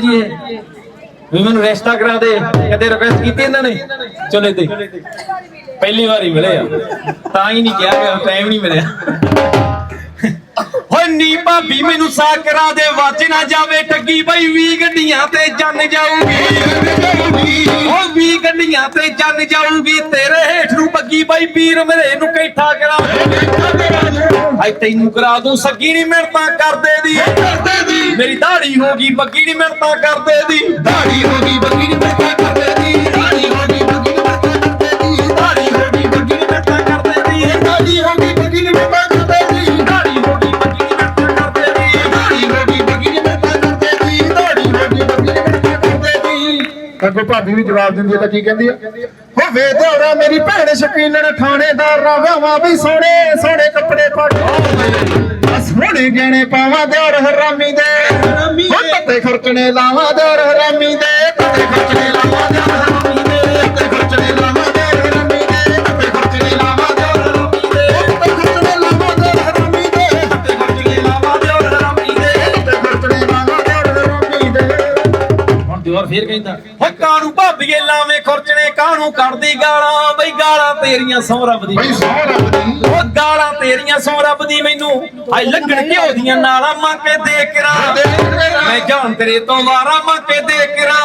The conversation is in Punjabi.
ਜੀ ਇਹ। ਵੀ ਕਰਾ ਦੇ। ਕਦੇ ਰਿਕਵੈਸਟ ਕੀਤੀ ਇਹਨਾਂ ਨੇ? ਚਲੇ ਤੇ ਪਹਿਲੀ ਵਾਰੀ ਮਿਲੇ ਆ। ਤਾਂ ਹੀ ਨਹੀਂ ਕਿਹਾ ਗਿਆ ਟਾਈਮ ਨਹੀਂ ਮਿਲਿਆ। ਹੋਏ ਨੀ ਭਾਬੀ, ਮੈਨੂੰ ਸਾ ਕਰਾ ਦੇ। ਵੱਜ ਨਾ ਜਾਵੇ ਠੱਗੀ। ਬਈ 20 ਗੱਡੀਆਂ ਤੇ ਜੰਨ ਜਾਊਗੀ। ਓ 20 ਗੱਡੀਆਂ ਤੇ ਜੰਨ ਜਾਊਗੀ। ਤੇਰੇ ਹੇਠ ਨੂੰ ਬੱਗੀ ਬਈ ਵੀਰ ਮੇਰੇ ਨੂੰ ਕੈਠਾ ਕਰਾ ਆਈ ਤੈਨੂੰ ਕਰਾ ਦੂੰ ਸੱਗੀ ਨਹੀਂ ਮਿਹਨਤਾਂ ਕਰਦੇ ਦੀ। ਕਰਦੇ ਦੀ? ਮੇਰੀ ਦਾੜੀ ਹੋ ਗਈ ਬੱਗੀ ਨਹੀਂ ਮਿਹਨਤਾਂ ਕਰਦੇ ਦੀ। ਦਾੜੀ ਹੋ ਗਈ ਬੱਗੀ ਦੀ ਮਿਹਨਤਾਂ ਕਰਦੇ ਦੀ। ਦਾੜੀ ਹੋ ਗਈ ਬੱਗੀ ਦੀ ਮਿਹਨਤਾਂ ਕਰਦੇ ਦੀ। ਦਾੜੀ ਹੋ ਗਈ ਬੱਗੀ ਨਹੀਂ ਮਿਹਨਤਾਂ ਕਰਦੇ ਦੀ। ਦਾੜੀ ਹੋ ਗਈ ਬੱਗੀ ਦੀ ਮਿਹਨਤਾਂ ਕਰਦੇ ਦੀ। ਦਾੜੀ ਹੋ ਗਈ ਬੱਗੀ ਨਹੀਂ ਮਿਹਨਤਾਂ ਕਰਦੇ ਦੀ। ਦਾੜੀ ਹੋ ਗਈ ਬੱਗੀ ਦੀ ਮਿਹਨਤਾਂ ਕਰਦੇ ਦੀ। ਦਾੜੀ ਹੋ ਗਈ ਬੱਗੀ ਦੀ ਮਿਹਨਤਾਂ ਕਰਦੇ ਦੀ। ਅੱਗੋਂ ਭਾਬੀ ਵੀ ਜਵਾਬ ਦਿੰਦੀ ਹੈ ਤਾਂ ਕੀ ਕਹਿੰਦੀ ਆ ਹੋਵੇ ਦੋਰਾ ਮੇਰੀ ਭੈਣ ਸ਼ਕੀਨਣ ਥਾਣੇਦਾਰ ਰਾਵਾਂ ਵੀ ਸੋਹਣੇ ਸੋਹਣੇ ਕੇ ਆ ਸੋਹਣੇ ਗਹਿਣੇ ਪਾਵਾਂ ਦਿਓਰ ਹਰਾਮੀ ਦੇ। ਹੋ ਤੱਤੇ ਖਰਚਣੇ ਲਾਵਾਂ ਦਿਓਰ ਹਰਾਮੀ ਦੇ। ਤੱਤੇ ਖਰਚਣੇ ਲਾਵਾਂ ਦਿਓਰ ਦਿਓਰ ਫੇਰ ਕਹਿੰਦਾ ਹੋ ਕਾਣੂ ਭਾਬੀਏ ਲਾਵੇਂ ਖਰਚਣੇ ਕਾਣੂ ਕੱਢਦੀ ਗਾਲਾਂ? ਬਈ ਗਾਲਾਂ ਤੇਰੀਆਂ ਸੌ ਰੱਬ ਦੀ। ਬਈ ਸੌ ਰੱਬ ਦੀ। ਉਹ ਗਾਲਾਂ ਤੇਰੀਆਂ ਸੌ ਰੱਬ ਦੀ ਮੈਨੂੰ। ਆਈ ਲੱਗਣ ਘਿਓ ਦੀਆਂ ਨਾਲਾਂ ਮਾਂ ਕੇ ਦੇ। ਕਰਾਂ ਮੈਂ ਜਾਣ ਤੇਰੇ ਤੋਂ ਵਾਰਾ ਮਾਂ ਕੇ ਦੇ ਕਰਾਂ ਵਾਰਾ